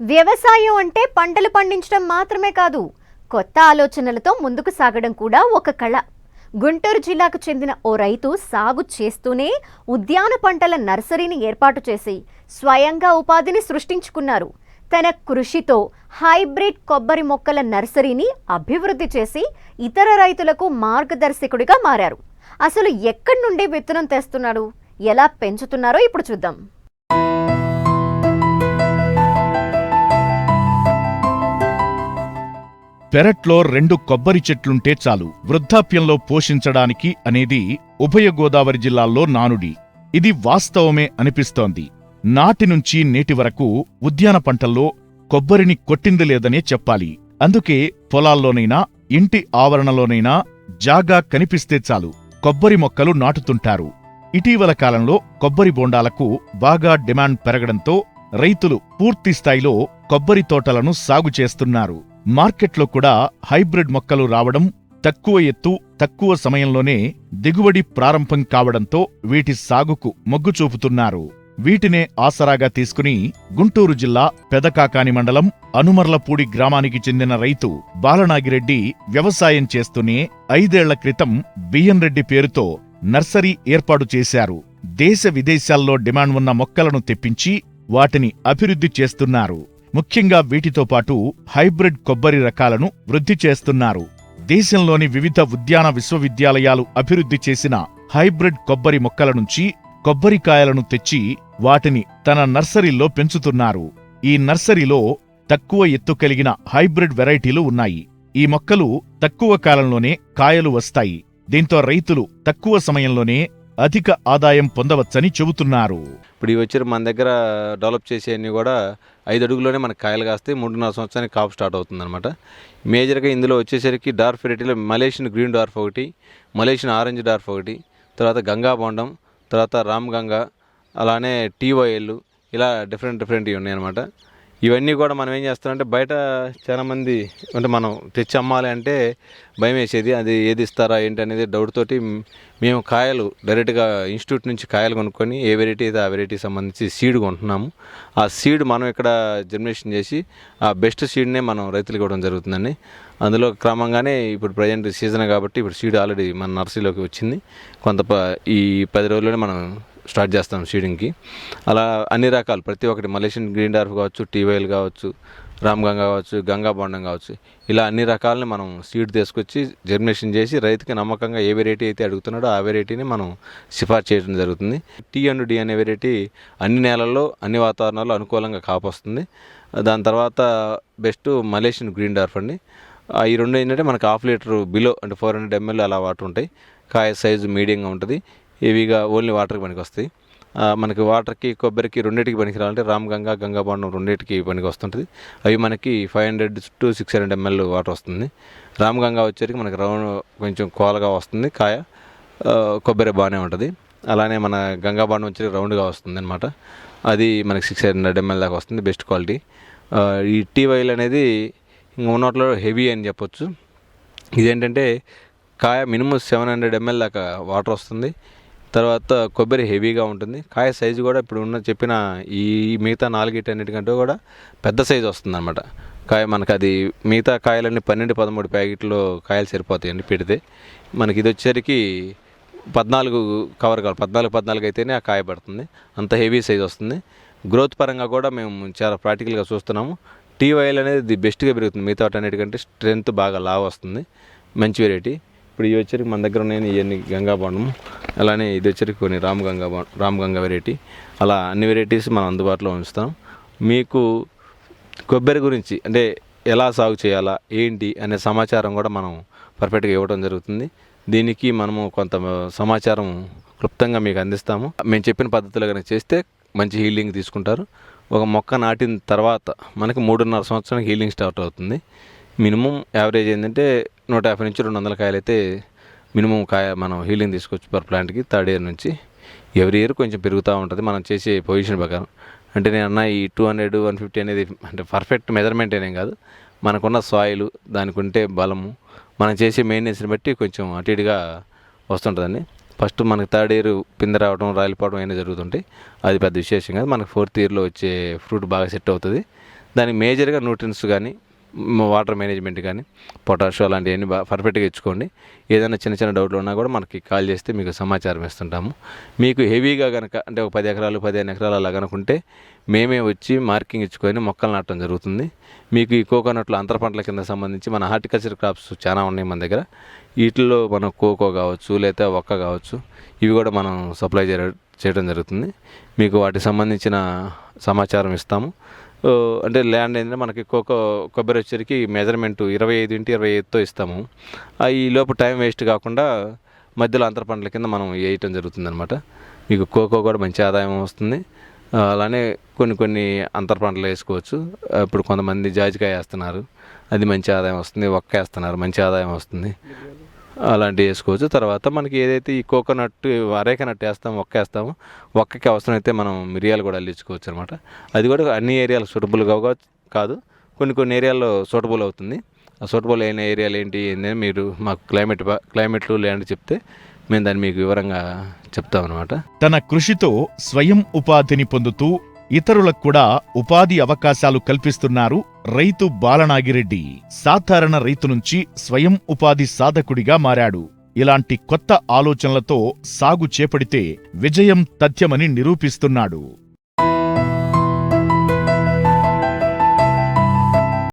వ్యవసాయం అంటే పంటలు పండించడం మాత్రమే కాదు కొత్త ఆలోచనలతో ముందుకు సాగడం కూడా ఒక కళ. గుంటూరు జిల్లాకు చెందిన ఓ రైతు సాగు చేస్తూనే ఉద్యాన పంటల నర్సరీని ఏర్పాటు చేసి స్వయంగా ఉపాధిని సృష్టించుకున్నారు. తన కృషితో హైబ్రిడ్ కొబ్బరి మొక్కల నర్సరీని అభివృద్ధి చేసి ఇతర రైతులకు మార్గదర్శకుడిగా మారారు. అసలు ఎక్కడి నుండి విత్తనం తెస్తున్నాడు? ఎలా పెంచుతున్నారో ఇప్పుడు చూద్దాం. పెరట్లో రెండు కొబ్బరి చెట్లుంటే చాలు. వృద్ధాప్యంలో పోషించడానికి అనేది ఉభయ గోదావరి జిల్లాల్లో నానుడి. ఇది వాస్తవమే అనిపిస్తోంది. నాటి నుంచి నేటి వరకు ఉద్యాన పంటల్లో కొబ్బరిని కొట్టింది లేదనే చెప్పాలి. అందుకే పొలాల్లోనైనా ఇంటి ఆవరణలోనైనా జాగా కనిపిస్తే చాలు. కొబ్బరి మొక్కలు నాటుతుంటారు. ఇటీవల కాలంలో కొబ్బరి బోండాలకు బాగా డిమాండ్ పెరగడంతో రైతులు పూర్తిస్థాయిలో కొబ్బరి తోటలను సాగు చేస్తున్నారు. మార్కెట్లో కూడా హైబ్రిడ్ మొక్కలు రావడం తక్కువ ఎత్తు తక్కువ సమయంలోనే దిగుబడి ప్రారంభం కావడంతో వీటి సాగుకు మొగ్గు చూపుతున్నారు. వీటినే ఆసరాగా తీసుకుని గుంటూరు జిల్లా పెదకాకాని మండలం అనుమర్లపూడి గ్రామానికి చెందిన రైతు బాలనాగిరెడ్డి వ్యవసాయం చేస్తూనే ఐదేళ్ళ క్రితం బియ్యం రెడ్డి పేరుతో నర్సరీ ఏర్పాటు చేశారు. దేశ విదేశాల్లో డిమాండ్ ఉన్న మొక్కలను తెప్పించి వాటిని అభివృద్ధి చేస్తున్నారు. ముఖ్యంగా వీటితో పాటు హైబ్రిడ్ కొబ్బరి రకాలను వృద్ధి చేస్తున్నారు. దేశంలోని వివిధ ఉద్యాన విశ్వవిద్యాలయాలు అభివృద్ధి చేసిన హైబ్రిడ్ కొబ్బరి మొక్కల నుంచి కొబ్బరికాయలను తెచ్చి వాటిని తన నర్సరీలో పెంచుతున్నారు. ఈ నర్సరీలో తక్కువ ఎత్తు కలిగిన హైబ్రిడ్ వెరైటీలు ఉన్నాయి. ఈ మొక్కలు తక్కువ కాలంలోనే కాయలు వస్తాయి. దీంతో రైతులు తక్కువ సమయంలోనే అధిక ఆదాయం పొందవచ్చని చెబుతున్నారు. ఇప్పుడు ఇవి వచ్చి మన దగ్గర డెవలప్ చేసేవన్నీ కూడా ఐదు అడుగులోనే మనకు కాయలు కాస్తాయి మూడున్నర సంవత్సరానికి కాపు స్టార్ట్ అవుతుంది అనమాట మేజర్గా ఇందులో వచ్చేసరికి డార్ఫ్ వెరైటీలో మలేషియన్ గ్రీన్ డార్ఫ్ ఒకటి మలేషియన్ ఆరెంజ్ డార్ఫ్ ఒకటి తర్వాత గంగా బొండం తర్వాత రామ్ గంగా అలానే టీఓఎల్ ఇలా డిఫరెంట్ డిఫరెంట్ ఉన్నాయి అనమాట ఇవన్నీ కూడా మనం ఏం చేస్తామంటే బయట చాలామంది అంటే మనం తెచ్చి అమ్మాలి అంటే భయం వేసేది. అది ఏది ఇస్తారా ఏంటి అనేది డౌట్ తోటి మేము కాయలు డైరెక్ట్గా ఇన్స్టిట్యూట్ నుంచి కాయలు కొనుక్కొని ఏ వెరైటీ అయితే ఆ వెరైటీ సంబంధించి సీడ్ కొంటున్నాము. ఆ సీడ్ మనం ఇక్కడ జర్మినేషన్ చేసి ఆ బెస్ట్ సీడ్నే మనం రైతులకు ఇవ్వడం జరుగుతుందండి. అందులో క్రమంగానే ఇప్పుడు ప్రజెంట్ సీజన్ కాబట్టి ఇప్పుడు సీడ్ ఆల్రెడీ మన నర్సరీలోకి వచ్చింది. కొంత ఈ పది రోజుల్లోనే మనం స్టార్ట్ చేస్తాం సీడింగ్కి అలా అన్ని రకాలు ప్రతి ఒక్కటి మలేషియన్ గ్రీన్ డార్ఫ్ కావచ్చు టీవైల్ కావచ్చు రామ్ గంగా కావచ్చు గంగా బాండం కావచ్చు ఇలా అన్ని రకాలని మనం సీడ్ తీసుకొచ్చి జర్మినేషన్ చేసి రైతుకి నమ్మకంగా ఏ వెరైటీ అయితే అడుగుతున్నాడో ఆ వెరైటీని మనం సిఫార్సు చేయడం జరుగుతుంది. టీ అండ్ డి అనే వెరైటీ అన్ని నేలల్లో అన్ని వాతావరణాల్లో అనుకూలంగా కాపొస్తుంది. దాని తర్వాత బెస్ట్ మలేషియన్ గ్రీన్ డార్ఫ్ అండి. ఈ రెండు ఏంటంటే మనకు హాఫ్ లీటర్ బిలో అంటే ఫోర్ హండ్రెడ్ ఎంఎల్ అలా వాటర్ ఉంటాయి. కాయ సైజు మీడియంగా ఉంటుంది. హెవీగా ఓన్లీ వాటర్కి పనికి వస్తాయి మనకి వాటర్కి కొబ్బరికి రెండింటికి పనికి రావాలంటే రామ్ గంగా గంగా బాండం రెండింటికి పనికి వస్తుంటుంది అవి మనకి five hundred to six hundred ml water వస్తుంది. రామ్ గంగా వచ్చేసరికి మనకి రౌండ్ కొంచెం కోలగా వస్తుంది కాయ కొబ్బరి బాగానే ఉంటుంది. అలానే మన గంగా బాండం వచ్చేసరికి రౌండ్గా వస్తుంది అనమాట అది మనకి సిక్స్ హండ్రెడ్ ఎంఎల్ దాకా వస్తుంది బెస్ట్ క్వాలిటీ. ఈ టీ వైల్ అనేది ఇంకా ఉన్నట్లో హెవీ అని చెప్పొచ్చు. ఇదేంటంటే కాయ మినిమం సెవెన్ హండ్రెడ్ ఎంఎల్ దాకా వాటర్ వస్తుంది. తర్వాత కొబ్బరి హెవీగా ఉంటుంది. కాయ సైజు కూడా ఇప్పుడు ఉన్న చెప్పిన ఈ మిగతా నాలుగిటన్నిటికంటే కూడా పెద్ద సైజు వస్తుంది అనమాట కాయ మనకు అది మిగతా కాయలన్నీ పన్నెండు పదమూడు ప్యాకెట్లో కాయలు సరిపోతాయండి పెడితే. మనకి ఇది వచ్చేసరికి పద్నాలుగు కవర్ కావాలి. పద్నాలుగు పద్నాలుగు అయితేనే ఆ కాయ పడుతుంది. అంత హెవీ సైజ్ వస్తుంది. గ్రోత్ పరంగా కూడా మేము చాలా ప్రాక్టికల్గా చూస్తున్నాము. టీ వైల్ అనేది ది బెస్ట్గా పెరుగుతుంది. మిగతా అన్నిటికంటే స్ట్రెంత్ బాగా లావ్ వస్తుంది. మంచి వెరైటీ. ఇప్పుడు ఇవి వచ్చరికి మన దగ్గర ఉన్నాయి ఇవన్నీ గంగా అలానే ఇది వచ్చరికి కొన్ని రామ్ గంగా రామ్ గంగా వెరైటీ అలా అన్ని వెరైటీస్ మనం అందుబాటులో ఉంచుతాం. మీకు కొబ్బరి గురించి అంటే ఎలా సాగు చేయాలా ఏంటి అనే సమాచారం కూడా మనం పర్ఫెక్ట్గా ఇవ్వడం జరుగుతుంది. దీనికి మనము కొంత సమాచారం క్లుప్తంగా మీకు అందిస్తాము. మేము చెప్పిన పద్ధతిలో కనుక చేస్తే మంచి హీలింగ్ తీసుకుంటారు. ఒక మొక్క నాటిన తర్వాత మనకి మూడున్నర సంవత్సరానికి హీలింగ్ స్టార్ట్ అవుతుంది. మినిమం యావరేజ్ ఏంటంటే నూట యాభై నుంచి రెండు వందల కాయలు అయితే మినిమం కాయ మనం హీలింగ్ తీసుకోవచ్చు పర్ ప్లాంట్కి థర్డ్ ఇయర్ నుంచి ఎవ్రీ ఇయర్ కొంచెం పెరుగుతూ ఉంటుంది. మనం చేసే పొజిషన్ ప్రకారం. అంటే నేను అన్న ఈ టూ హండ్రెడ్ వన్ ఫిఫ్టీ అనేది అంటే పర్ఫెక్ట్ మెజర్మెంట్ అనేం కాదు. మనకున్న సాయిల్ దానికి ఉంటే బలము మనం చేసే మెయింటెనెన్స్ని బట్టి కొంచెం అటు ఇటుగా వస్తుంటుందండి. ఫస్ట్ మనకి థర్డ్ ఇయర్ పింద రావడం రాలిపోవడం అయినా జరుగుతుంటాయి అది పెద్ద విశేషం కాదు. మనకి ఫోర్త్ ఇయర్లో వచ్చే ఫ్రూట్ బాగా సెట్ అవుతుంది. దానికి మేజర్గా న్యూట్రిన్స్ కానీ వాటర్ మేనేజ్మెంట్ కానీ పొటాషో అలాంటివన్నీ బాగా పర్ఫెక్ట్గా ఇచ్చుకోండి. ఏదైనా చిన్న చిన్న డౌట్లు ఉన్నా కూడా మనకి కాల్ చేస్తే మీకు సమాచారం ఇస్తుంటాము. మీకు హెవీగా కనుక అంటే ఒక పది ఎకరాలు పదిహేను ఎకరాలు అలా కనుకుంటే మేమే వచ్చి మార్కింగ్ ఇచ్చుకొని మొక్కలు నాటడం జరుగుతుంది. మీకు ఈ కోకోనట్లు అంతర పంటల కింద సంబంధించి మన హార్టికల్చర్ క్రాప్స్ చాలా ఉన్నాయి మన దగ్గర. వీటిల్లో మనం కోకో కావచ్చు లేకపోతే ఒక్క కావచ్చు ఇవి కూడా మనం సప్లై చేయడం జరుగుతుంది. మీకు వాటికి సంబంధించిన సమాచారం ఇస్తాము. అంటే ల్యాండ్ ఏంటంటే మనకి కోకో కొబ్బరి వచ్చరికి మెజర్మెంట్ ఇరవై ఐదు ఇంటి ఇరవై ఐదుతో ఇస్తాము. ఆ ఈ లోపు టైం వేస్ట్ కాకుండా మధ్యలో అంతర పంటల కింద మనం వేయటం జరుగుతుంది అనమాట మీకు కోకో కూడా మంచి ఆదాయం వస్తుంది. అలానే కొన్ని కొన్ని అంతర పంటలు వేసుకోవచ్చు. ఇప్పుడు కొంతమంది జాజికాయ వేస్తున్నారు. అది మంచి ఆదాయం వస్తుంది. ఒక్క వేస్తున్నారు. మంచి ఆదాయం వస్తుంది. అలాంటివి వేసుకోవచ్చు. తర్వాత మనకి ఏదైతే ఈ కోకోనట్ అరేక నట్టు వేస్తాము ఒక్క వేస్తామో ఒక్కకి అవసరమైతే మనం మిరియాలు కూడా అల్లించుకోవచ్చు అనమాట అది కూడా అన్ని ఏరియాలు సూటబుల్ కాదు. కొన్ని కొన్ని ఏరియాల్లో సూటబుల్ అవుతుంది. ఆ సూటబుల్ అయిన ఏరియాలు ఏంటి ఏంటని మీరు మాకు క్లైమేట్ క్లైమేట్లు ల్యాండ్ చెప్తే మేము దాన్ని మీకు వివరంగా చెప్తాం అనమాట తన కృషితో స్వయం ఉపాధిని పొందుతూ ఇతరులకు కూడా ఉపాధి అవకాశాలు కల్పిస్తున్నారు రైతు బాలనాగిరెడ్డి సాధారణ రైతు నుంచి స్వయం ఉపాధి సాధకుడిగా మారాడు. ఇలాంటి కొత్త ఆలోచనలతో సాగు చేపడితే విజయం తథ్యమని నిరూపిస్తున్నాడు.